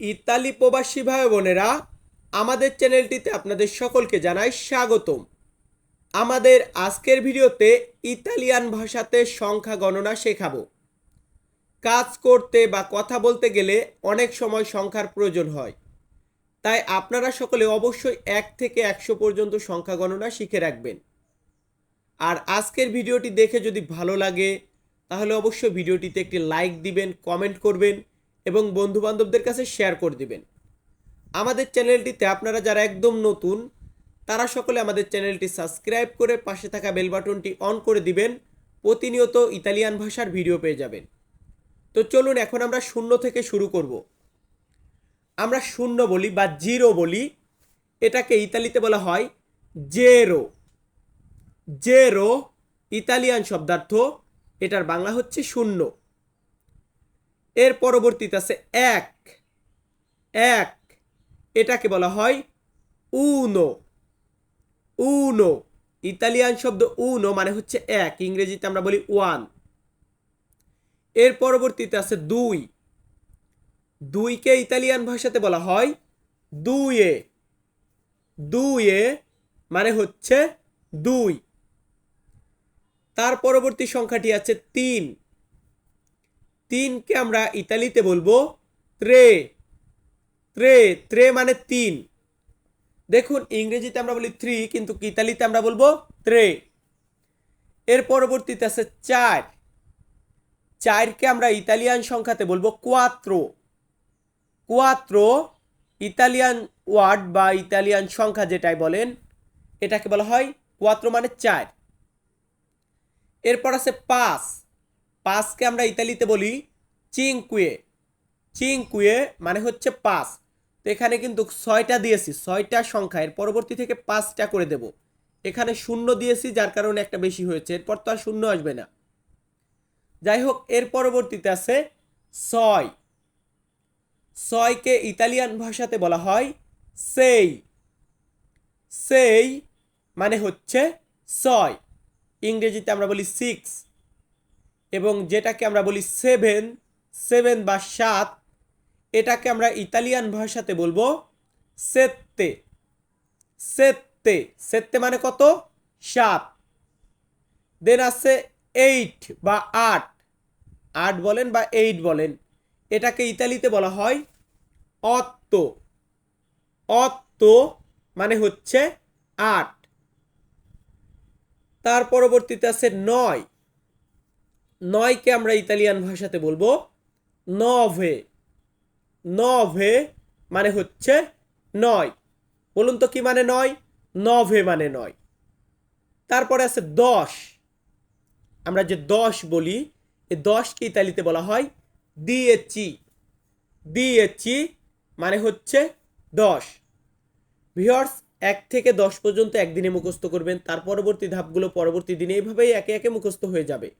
Italy প্রবাসী ভাই বোনেরা আমাদের চ্যানেলটিতে আপনাদের সকলকে জানাই স্বাগতম। আমাদের আজকের ভিডিওতে ইতালিয়ান ভাষাতে সংখ্যা গণনা শেখাবো। কাজ করতে বা কথা বলতে গেলে অনেক সময় সংখ্যার প্রয়োজন হয়। তাই আপনারা সকলে অবশ্যই এক থেকে একশো পর্যন্ত সংখ্যা গণনা শিখে রাখবেন। আর আজকের ভিডিওটি দেখে যদি ভালো লাগে, তাহলে অবশ্যই ভিডিওটিতে একটি লাইক দিবেন, কমেন্ট করবেন এবং বন্ধুবান্ধবদের কাছে শেয়ার করে দিবেন। আমাদের চ্যানেলটিতে আপনারা যারা একদম নতুন, তারা সকলে আমাদের চ্যানেলটি সাবস্ক্রাইব করে পাশে থাকা বেল বাটনটি অন করে দিবেন। প্রতিনিয়ত ইতালিয়ান ভাষার ভিডিও পেয়ে যাবেন। তো চলুন এখন আমরা শূন্য থেকে শুরু করব। আমরা শূন্য বলি বা জিরো বলি। এটাকে ইতালিতে বলা হয় জেরো জেরো ইতালিয়ান শব্দার্থ, এটার বাংলা হচ্ছে শূন্য। এর পরবর্তীতে আছে এক। এক, এটাকে বলা হয় উনো। উনো, ইতালিয়ান শব্দ উনো মানে হচ্ছে এক, ইংরেজিতে আমরা বলি ওয়ান। এর পরবর্তীতে আছে দুই। দুইকে ইতালিয়ান ভাষাতে বলা হয় দুইয়ে। দুইয়ে মানে হচ্ছে দুই। তার পরবর্তী সংখ্যাটি আছে তিন। তিনকে আমরা ইতালিতে বলব ত্রে। ত্রে ত্রে মানে তিন। দেখুন, ইংরেজিতে আমরা বলি থ্রি কিন্তু ইতালিতে আমরা বলব ত্রে। এর পরবর্তীতে আছে চার। চারকে আমরা ইতালিয়ান সংখ্যাতে বলব কোয়াত্রো কোয়াত্রো ইতালিয়ান ওয়ার্ড বা ইতালিয়ান সংখ্যা যেটাই বলেন, এটাকে বলা হয় কোয়াত্রো মানে চার। এরপর আছে পাঁচ পাঁচকে আমরা ইতালিতে বলি চিংকুয়ে চিংকুয়ে মানে হচ্ছে পাঁচ তো এখানে কিন্তু ছয়টা দিয়েছি, ছয়টা সংখ্যা। এর পরবর্তী থেকে পাঁচটা করে দেব। এখানে শূন্য দিয়েছি, যার কারণে একটা বেশি হয়েছে। এরপর তো আর শূন্য আসবে না। যাই হোক, এর পরবর্তীতে আছে ছয়। ছয়কে ইতালিয়ান ভাষাতে বলা হয় সেই। সেই মানে হচ্ছে ছয়। ইংরেজিতে আমরা বলি সিক্স এবং যেটাকে আমরা বলি সেভেন সেভেন বা সাত, এটাকে আমরা ইতালিয়ান ভাষাতে বলব সেত্তে সেত্তে সেত্তে মানে কত? সাত। দেন আছে এইট বা আট। আট বলেন বা এইট বলেন। এটাকে ইতালিতে বলা হয় অত্ত অত্ত মানে হচ্ছে আট। তার পরবর্তীতে আছে নয়। নয়কে আমরা ইতালিয়ান ভাষাতে বলব নভে। নভে মানে হচ্ছে নয়। বলুন তো কি মানে নয়? নভে মানে নয়। তারপরে আছে দশ। আমরা যে দশ বলি এই দশকে ইতালিতে বলা হয় দিয়েছি দিয়েছি মানে হচ্ছে দশ। ভিওর্স এক থেকে দশ পর্যন্ত একদিনে মুখস্থ করবেন, তার পরবর্তী ধাপগুলো পরবর্তী দিনে এইভাবেই একে একে মুখস্থ হয়ে যাবে।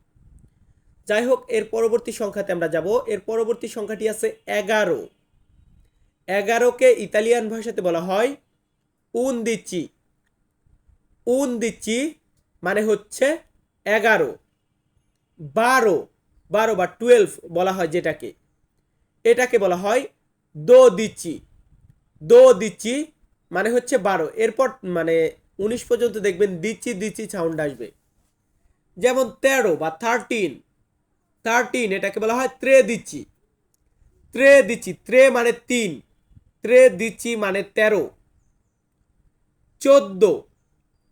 যাই হোক এর পরবর্তী সংখ্যাতে আমরা যাব। এর পরবর্তী সংখ্যাটি আছে এগারো। এগারোকে ইতালিয়ান ভাষাতে বলা হয় উন দিচ্ছি উন দিচ্ছি মানে হচ্ছে এগারো। বারো বারো বা টুয়েলভ বলা হয় যেটাকে। এটাকে বলা হয় দো দিচ্ছি দো দিচ্ছি মানে হচ্ছে বারো। এরপর মানে উনিশ পর্যন্ত দেখবেন দিচ্ছি দিচ্ছি সাউন্ড আসবে। যেমন তেরো বা থার্টিন থার্টিন এটাকে বলা হয় ত্রে দিচ্ছি। ত্রে দিচ্ছি, ত্রে মানে তিন, ত্রে দিচ্ছি মানে তেরো। চোদ্দ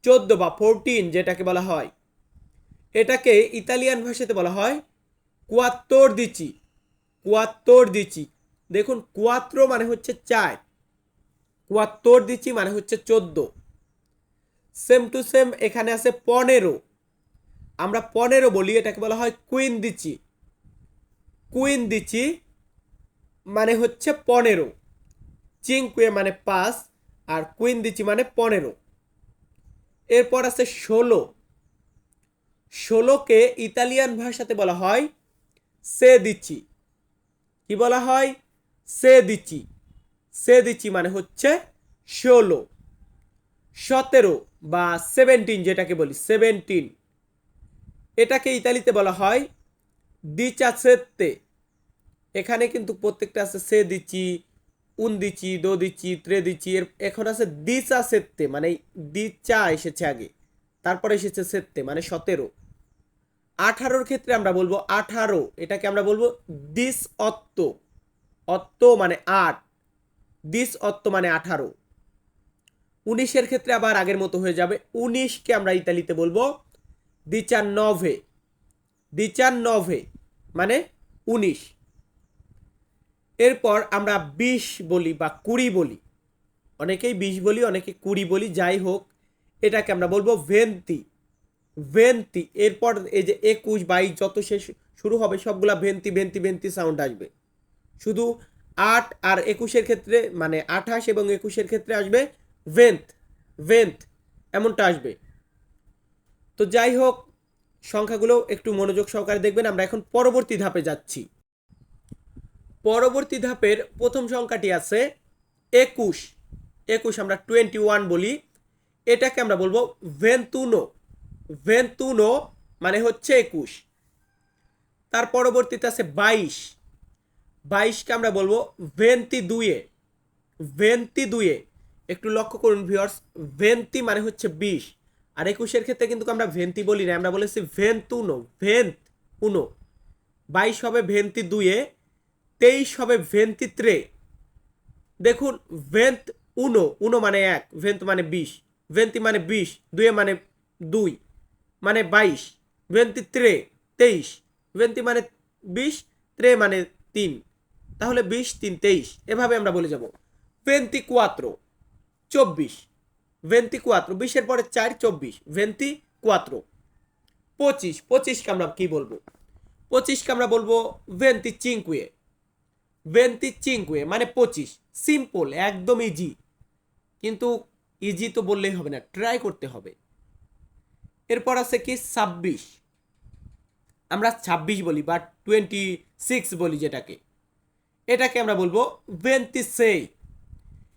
চোদ্দ বা ফোরটিন যেটাকে বলা হয়। এটাকে ইতালিয়ান ভাষাতে বলা হয় কুয়াত্তর দিচ্ছি কুয়াত্তর দিচ্ছি। দেখুন কুয়াত্র মানে হচ্ছে চার কুয়াত্তর দিচ্ছি মানে হচ্ছে চোদ্দ। সেম টু সেম এখানে আছে পনেরো। আমরা পনেরো বলি, এটাকে বলা হয় কুইন দিচ্ছি। কুইন দিচ্ছি মানে হচ্ছে পনেরো। চিংকুয়ে মানে পাঁচ, আর কুইন দিচ্ছি মানে পনেরো। এরপর আছে ষোলো। ষোলোকে ইতালিয়ান ভাষাতে বলা হয় সে দিচ্ছি। কি বলা হয়? সে দিচ্ছি। সে দিচ্ছি মানে হচ্ছে ষোলো। সতেরো বা সেভেন্টিন যেটাকে বলি, সেভেন্টিন। এটাকে ইতালিতে বলা হয় দিচাসেত্তে এখানে কিন্তু প্রত্যেকটা আছে সে দিচ্ছি উন্দিচি ত্রে ত্রেদিচি এর, এখন আছে দিচা সেত্তে মানে দিচা এসেছে আগে, তারপরে এসেছে সেত্তে মানে সতেরো। আঠারোর ক্ষেত্রে আমরা বলব আঠারো, এটাকে আমরা বলব দিস অত্ত অত্ত মানে আট, দিস অত্ত মানে আঠারো। উনিশের ক্ষেত্রে আবার আগের মতো হয়ে যাবে, উনিশকে আমরা ইতালিতে বলব দিচার নভে দিচার নভে মানে উনিশ। এরপর আমরা বিশ বলি বা কুড়ি বলি। অনেকেই বিশ বলি, অনেকে কুড়ি বলি, যাই হোক, এটাকে আমরা বলব ভেন্তি। ভেন্তি, এরপর এই যে একুশ, বাইশ, যত শেষ শুরু হবে, সবগুলা ভেন্তি ভেন্তি ভেন্তি সাউন্ড আসবে। শুধু আট আর একুশের ক্ষেত্রে মানে আঠাশ এবং একুশের ক্ষেত্রে আসবে ভেন্থ ভেন্থ এমনটা আসবে। তো যাই হোক, সংখ্যাগুলো একটু মনোযোগ সহকারে দেখবেন, আমরা এখন পরবর্তী ধাপে যাচ্ছি। পরবর্তী ধাপের প্রথম সংখ্যাটি আছে একুশ। একুশ আমরা টোয়েন্টি ওয়ান বলি। এটাকে আমরা বলব ভেন্তুনো ভেন্তুনো মানে হচ্ছে একুশ। তার পরবর্তীতে আছে বাইশ। বাইশকে আমরা বলব ভেন্তি দুয়ে ভেন্তি দুয়ে একটু লক্ষ্য করুন ভিউয়ার্স ভেন্তি মানে হচ্ছে বিশ। আর একুশের ক্ষেত্রে কিন্তু আমরা ভেন্তি বলি না, আমরা বলেছি ভেন্তুনো ভেন্ত উনো বাইশ হবে ভেন্তি দুয়ে তেইশ হবে ভেন্তি ত্রে দেখুন ভেন্ত উনো উনো মানে এক ভেন্ত মানে বিশ ভেন্তি মানে বিশ, দুয়ে মানে দুই মানে বাইশ ভেন্তি ত্রে তেইশ ভেন্তি মানে বিশ, ত্রে মানে তিন, তাহলে বিশ, তিন, তেইশ, এভাবে আমরা বলে যাব। ভেন্তি কুয়াত্রো, চব্বিশ ভেন্তি কুয়াত্রো, বিশের পরে চার, চব্বিশ ভেন্তি কুয়াত্রো, পঁচিশ, পঁচিশকে আমরা কি বলব? পঁচিশকে আমরা বলব ভেন্তি চিঙ্কুয়ে ভেন্তি চিঙ্কুয়ে মানে পঁচিশ। সিম্পল একদম ইজি কিন্তু ইজি তো বললেই হবে না ট্রাই করতে হবে। এরপর আছে কি? ছাব্বিশ। আমরা ছাব্বিশ বলি বা টোয়েন্টি সিক্স বলি যেটাকে। এটাকে আমরা বলব ভেন্তি সেই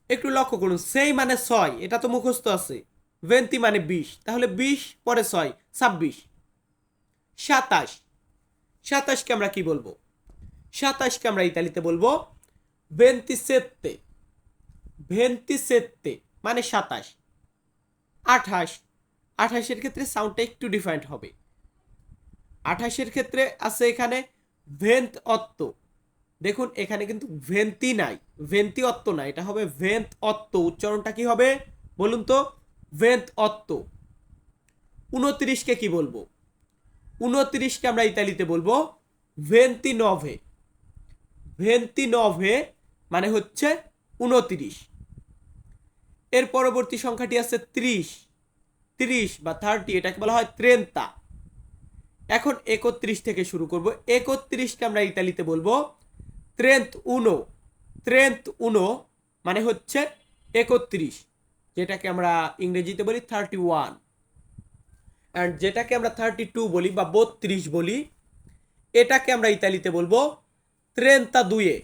একটু লক্ষ্য করুন, সেই মানে ছয়, এটা তো মুখস্থ আছে। ভেন্তি মানে বিশ, তাহলে বিশ পরে ছয়, ছাব্বিশ। সাতাশ। সাতাশকে আমরা কি বলব? সাতাশকে আমরা ইতালিতে বলব। ভেন্তি সেত্তে ভেন্তি সেত্তে মানে সাতাশ। আঠাশ। আঠাশের ক্ষেত্রে সাউন্ডটা একটু ডিফারেন্ট হবে। আঠাশের ক্ষেত্রে আছে এখানে ভেন্ত অত্ত দেখুন, এখানে কিন্তু ভেন্তি নাই। ভেন্তি অত্ত না, এটা হবে ভেন্ত অত্ত উচ্চারণটা কি হবে? বলুন তো ভেন্ত অত্ত উনত্রিশকে কি বলব? উনত্রিশকে আমরা ইতালিতে বলব ভেন্তি নভে ভেন্তি নভে মানে হচ্ছে উনত্রিশ এর পরবর্তী সংখ্যাটি আছে ত্রিশ। তিরিশ বা থার্টি এটাকে বলা হয় ত্রেন্তা। এখন একত্রিশ থেকে শুরু করব। একত্রিশকে আমরা ইতালিতে বলব ত্রেন্থ উনো। ত্রেন্থ উনো মানে হচ্ছে একত্রিশ, যেটাকে আমরা ইংরেজিতে বলি থার্টি ওয়ান অ্যান্ড যেটাকে আমরা থার্টি টু বলি বা বত্রিশ বলি, এটাকে আমরা ইতালিতে বলব ত্রেন্তা দুয়ে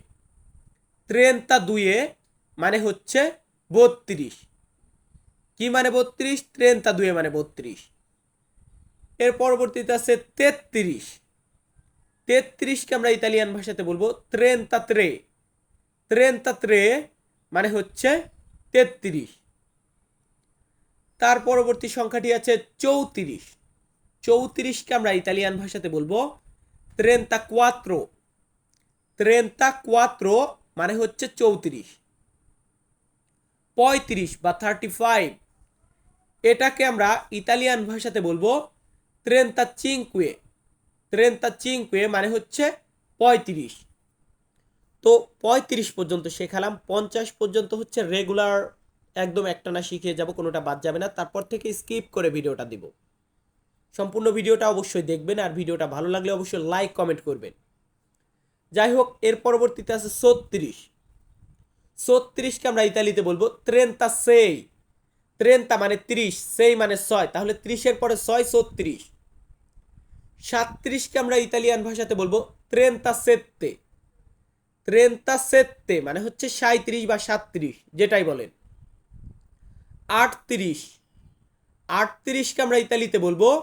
ত্রেন্তা দুয়ে মানে হচ্ছে বত্রিশ। কি মানে বত্রিশ? ত্রেন্তা দুয়ে মানে বত্রিশ। এর পরবর্তীতে আছে তেত্রিশ। তেত্রিশকে আমরা ইতালিয়ান ভাষাতে বলব ত্রেন্তা ত্রে ত্রেন্তা ত্রে মানে হচ্ছে তেত্রিশ। তার পরবর্তী সংখ্যাটি আছে চৌত্রিশ। চৌত্রিশকে আমরা ইতালিয়ান ভাষাতে বলব ত্রেন্তা কোয়াত্রো ত্রেন্তা কোয়াত্রো মানে হচ্ছে চৌত্রিশ। পঁয়ত্রিশ বা থার্টি ফাইভ এটাকে আমরা ইতালিয়ান ভাষাতে বলব ত্রেন্তা চিঙ্কুয়ে ত্রেন্তা চিঙ্কুয়ে মানে হচ্ছে পঁয়ত্রিশ। তো পঁয়ত্রিশ পর্যন্ত শেখালাম, পঞ্চাশ পর্যন্ত হচ্ছে রেগুলার একদম একটানা শিখিয়ে যাব, কোনোটা বাদ যাবে না। তারপর থেকে স্কিপ করে ভিডিওটা দিব। সম্পূর্ণ ভিডিওটা অবশ্যই দেখবেন, আর ভিডিওটা ভালো লাগলে অবশ্যই লাইক কমেন্ট করবেন। যাই হোক এর পরবর্তীতে আছে ছত্রিশ। ছত্রিশকে আমরা ইতালিতে বলব ত্রেন্তা সেই। ত্রেন্তা মানে ত্রিশ, সেই মানে ছয়। তাহলে ত্রিশের পরে ছয়, ছত্রিশ। সাতত্রিশকে আমরা ইতালিয়ান ভাষাতে বলব ত্রেন্তা সেত্তে। ত্রেন্তা সেত্তে মানে হচ্ছে সাঁত্রিশ বা সাতত্রিশ যেটাই বলেন। আটত্রিশ। আটত্রিশকে আমরা ইতালিতে বলব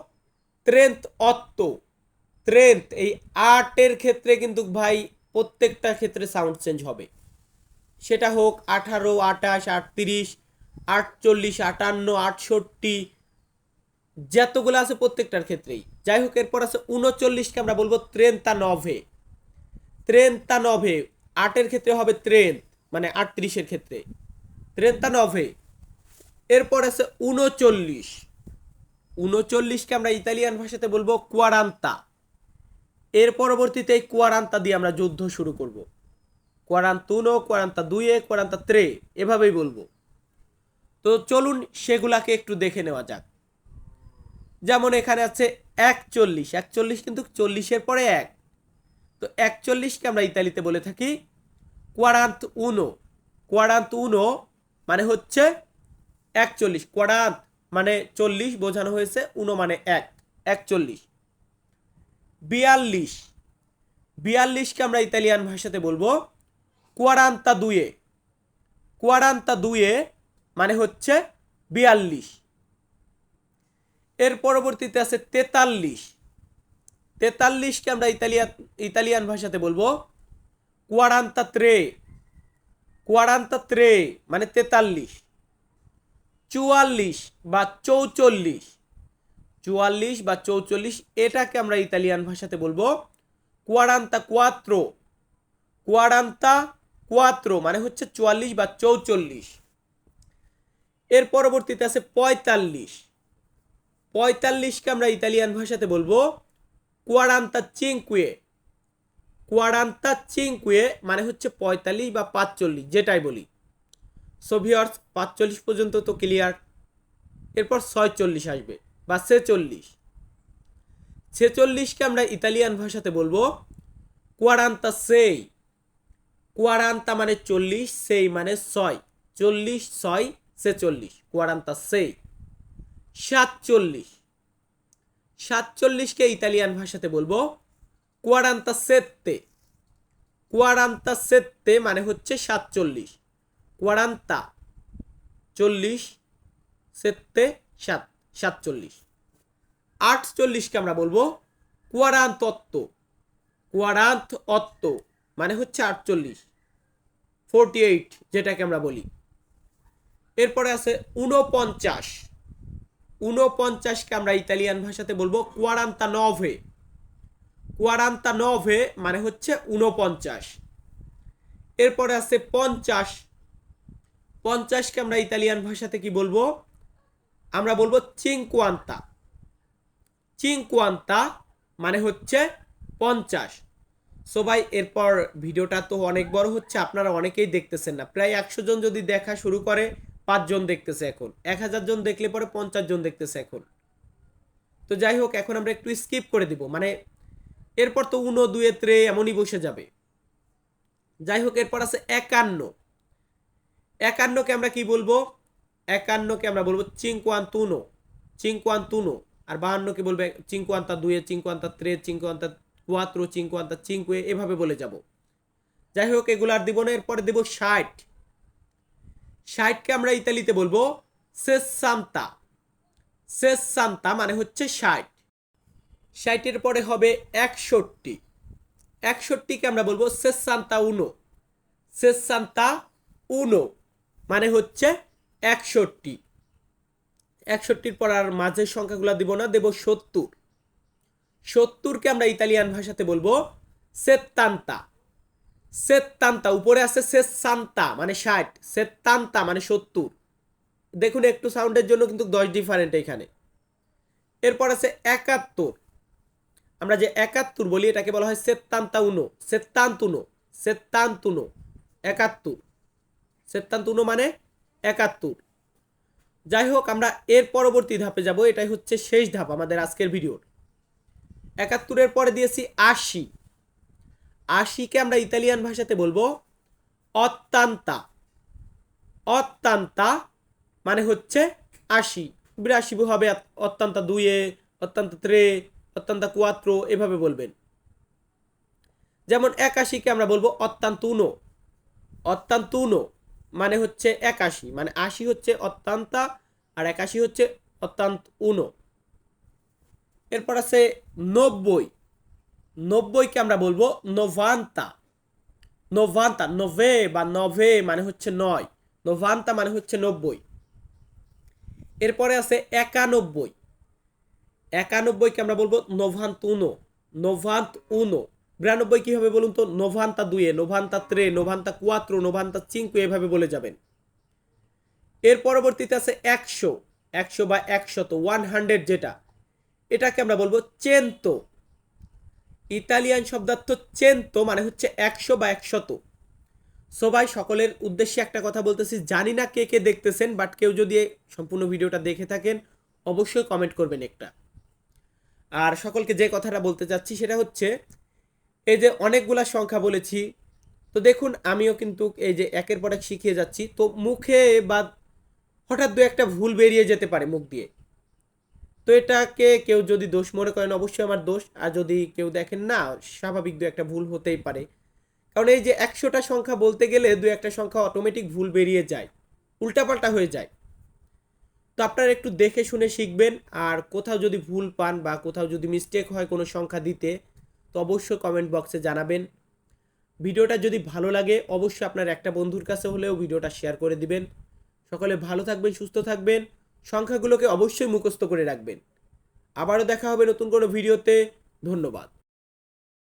ত্রেন্থ অত্ত। ত্রেন্থ এই আটের ক্ষেত্রে কিন্তু ভাই প্রত্যেকটা ক্ষেত্রে সাউন্ড চেঞ্জ হবে। সেটা হোক আঠারো, আঠাশ, আটত্রিশ, আটচল্লিশ, আটান্ন, আটষট্টি, যতগুলো আছে প্রত্যেকটার ক্ষেত্রেই। যাই হোক, এরপর আছে উনচল্লিশকে আমরা বলব ত্রেন্তা নভে। ত্রেন্তা নভে আটের ক্ষেত্রে হবে ত্রেন মানে আটত্রিশের ক্ষেত্রে। ত্রেন্তা নভে, এরপর আছে উনচল্লিশ। উনচল্লিশকে আমরা ইতালিয়ান ভাষাতে বলব কোয়ারান্তা এর পরবর্তীতে এই কোয়ারান্তা দিয়ে আমরা যুদ্ধ শুরু করব। কোয়ারান্তুনো কোয়ারান্তা দুয়ে কোয়ারান্তা ত্রে, এভাবেই বলব। তো চলুন সেগুলাকে একটু দেখে নেওয়া যাক। যেমন এখানে আছে একচল্লিশ একচল্লিশ কিন্তু চল্লিশের পরে এক। তো একচল্লিশকে আমরা ইতালিতে বলে থাকি কোয়ারান্ত উনো। কোয়ারান্ত উনো মানে হচ্ছে একচল্লিশ, কোয়ারান্ত মানে চল্লিশ বোঝানো হয়েছে, উনো মানে এক, একচল্লিশ। বিয়াল্লিশ। বিয়াল্লিশকে আমরা ইতালিয়ান ভাষাতে বলব কোয়ারান্তা দুয়ে কোয়ারান্তা দুয়ে মানে হচ্ছে বিয়াল্লিশ। এর পরবর্তীতে আছে তেতাল্লিশ। তেতাল্লিশকে আমরা ইতালিয়ান ইতালিয়ান ভাষাতে বলব কোয়ারান্তা ত্রে কোয়ারান্তা ত্রে মানে তেতাল্লিশ। চুয়াল্লিশ বা চৌচল্লিশ। চুয়াল্লিশ বা চৌচল্লিশ, এটাকে আমরা ইতালিয়ান ভাষাতে বলব কোয়ারান্তা কোয়াত্রো কোয়ারান্তা কোয়াত্রো মানে হচ্ছে চুয়াল্লিশ বা চৌচল্লিশ। এর পরবর্তীতে আছে পঁয়তাল্লিশ। পঁয়তাল্লিশকে আমরা ইতালিয়ান ভাষাতে বলব কোয়ারান্তা চিংকুয়ে কোয়ারান্তা চিংকুয়ে মানে হচ্ছে পঁয়তাল্লিশ বা পাঁচচল্লিশ, যেটাই বলি। সোভিয়ার্স পাঁচচল্লিশ পর্যন্ত তো ক্লিয়ার এরপর ছয়চল্লিশ আসবে। বা ছেচল্লিশ। ছেচল্লিশকে আমরা ইতালিয়ান ভাষাতে বলব কোয়ারান্তা সেই কোয়ারান্তা মানে চল্লিশ সেই মানে ছয়। চল্লিশ, ছয়, ছেচল্লিশ কোয়ারান্তা সেই সাতচল্লিশ। সাতচল্লিশকে ইতালিয়ান ভাষাতে বলব কোয়ারান্তা সেত্তে কোয়ারান্তা সেত্তে মানে হচ্ছে সাতচল্লিশ। কোয়ারান্তা চল্লিশ সেত্তে সাত। সাতচল্লিশ। আটচল্লিশকে আমরা বলব কোয়ারান্ত অত্ত কোয়ারান্ত অত্ত মানে হচ্ছে আটচল্লিশ। ফোরটি এইট যেটাকে আমরা বলি। এরপরে আছে উনপঞ্চাশ উনপঞ্চাশকে আমরা ইতালিয়ান ভাষাতে বলব কোয়ারান্তা নভে কোয়ারান্তা নভে মানে হচ্ছে উনপঞ্চাশ এরপরে আছে পঞ্চাশ। পঞ্চাশকে আমরা ইতালিয়ান ভাষাতে কি বলব? আমরা বলব চিংকুয়ান্তা চিংকুয়ান্তা মানে হচ্ছে পঞ্চাশ। সো ভাই, এরপর ভিডিওটা তো অনেক বড় হচ্ছে, আপনারা অনেকেই দেখতেছেন না। প্রায় একশো জন যদি দেখা শুরু করে পাঁচজন দেখতেছে এখন। এক হাজার জন দেখলে পরে পঞ্চাশ জন দেখতেছে এখন। তো যাই হোক, এখন আমরা একটু স্কিপ করে দিব। মানে এরপর তো উনো, দুয়ে, ত্রে এমনই বসে যাবে। যাই হোক, এরপর আছে একান্ন। একান্নকে আমরা কি বলব? একান্নকে আমরা বলব চিংকুয়ান্তুনো চিংকুয়ান্তুনো, আর বাহান্নকে বলবে চিংকুয়ান্তা দুয়ে, চিংকুয়ান্তা ত্রে, চিংকুয়ান্তা কুয়াত্রো, চিংকুয়ান্তা চিংকুয়ে, এভাবে বলে যাব। যাই হোক, এগুলো আর দিব না, এরপরে দেব ষাট। ষাটকে আমরা ইতালিতে বলব সেসান্তা। সেসান্তা মানে হচ্ছে ষাট। ষাটের পরে হবে একষট্টি। একষট্টিকে আমরা বলব সেসান্তা উনো। সেসান্তা উনো মানে হচ্ছে একষট্টি। একষট্টির পর আর মাঝের সংখ্যাগুলো দিব না, দেব সত্তর। সত্তরকে আমরা ইতালিয়ান ভাষাতে বলব সেত্তান্তা। সেত্তান্তা, উপরে আছে সেসান্তা মানে ষাট। সেত্তান্তা মানে সত্তর। দেখুন একটু সাউন্ডের জন্য কিন্তু দশ ডিফারেন্ট এখানে। এরপর আছে একাত্তর। আমরা যে একাত্তর বলি, এটাকে বলা হয় সেত্তান্তা উনো সেত্তান্তুনো সেত্তান্তুনো, একাত্তর। সেত্তান্তুনো মানে একাত্তর। যাই হোক, আমরা এর পরবর্তী ধাপে যাব, এটাই হচ্ছে শেষ ধাপ আমাদের আজকের ভিডিওর। একাত্তরের পরে দিয়েছি আশি। আশিকে আমরা ইতালিয়ান ভাষাতে বলব অত্যান্তা অত্যান্তা মানে হচ্ছে আশি। বিরাশি হবে অত্যন্ত দুয়ে অত্যন্ত ত্রে অত্যন্ত কুয়াত্র, এভাবে বলবেন। যেমন একাশিকে আমরা বলব অত্যন্ত উনো অত্যন্ত উনো মানে হচ্ছে একাশি মানে আশি হচ্ছে অত্যান্তা আর একাশি হচ্ছে অত্যন্ত উনো। এরপর আছে নব্বই। নব্বইকে আমরা বলব নভান্তা নভান্তা নোভে বা নভে মানে হচ্ছে নয়। নভান্তা মানে হচ্ছে নব্বই। এরপরে আছে একানব্বই। একানব্বইকে আমরা বলব নভান্ত উনো। নভান্ত উনো। বিরানব্বই কি হবে বলুন তো? নোভান্তা দুয়ে, নোভান্তা ত্রে, নোভান্তা কুয়াত্রো, নোভান্তা চিঙ্কু এভাবে বলে যাবেন। এর পরবর্তীতে আছে একশো একশো বা একশত, ওয়ান হান্ড্রেড যেটা। এটাকে আমরা বলব চেento ইতালিয়ান শব্দার্থ চেento মানে হচ্ছে একশো বা একশত। সবাই সকলের উদ্দেশ্যে একটা কথা বলতেছি, জানি না কে কে দেখতেছেন, বাট কেউ যদি সম্পূর্ণ ভিডিওটা দেখে থাকেন, অবশ্যই কমেন্ট করবেন একটা। আর সকলকে যে কথাটা বলতে চাচ্ছি সেটা হচ্ছে এই যে অনেকগুলা সংখ্যা বলেছি, তো দেখুন, আমিও কিন্তু এই যে একের পর এক শিখিয়ে যাচ্ছি, তো মুখে বা হঠাৎ দু একটা ভুল বেরিয়ে যেতে পারে মুখ দিয়ে। তো এটাকে কেউ যদি দোষ মনে করেন, অবশ্যই আমার দোষ, আর যদি কেউ দেখেন না, স্বাভাবিক দু একটা ভুল হতেই পারে। কারণ এই যে একশোটা সংখ্যা বলতে গেলে দু একটা সংখ্যা অটোমেটিক ভুল বেরিয়ে যায়, উল্টাপাল্টা হয়ে যায়। তো আপনারা একটু দেখে শুনে শিখবেন, আর কোথাও যদি ভুল পান বা কোথাও যদি মিস্টেক হয় কোনো সংখ্যা দিতে তো অবশ্যই কমেন্ট বক্সে জানাবেন। ভিডিওটা যদি ভালো লাগে, অবশ্যই আপনার একটা বন্ধুর কাছে হলেও ভিডিওটা শেয়ার করে দিবেন। সকলে ভালো থাকবেন, সুস্থ থাকবেন, সংখ্যাগুলোকে অবশ্যই মুখস্থ করে রাখবেন। আবারও দেখা হবে নতুন কোনো ভিডিওতে। ধন্যবাদ।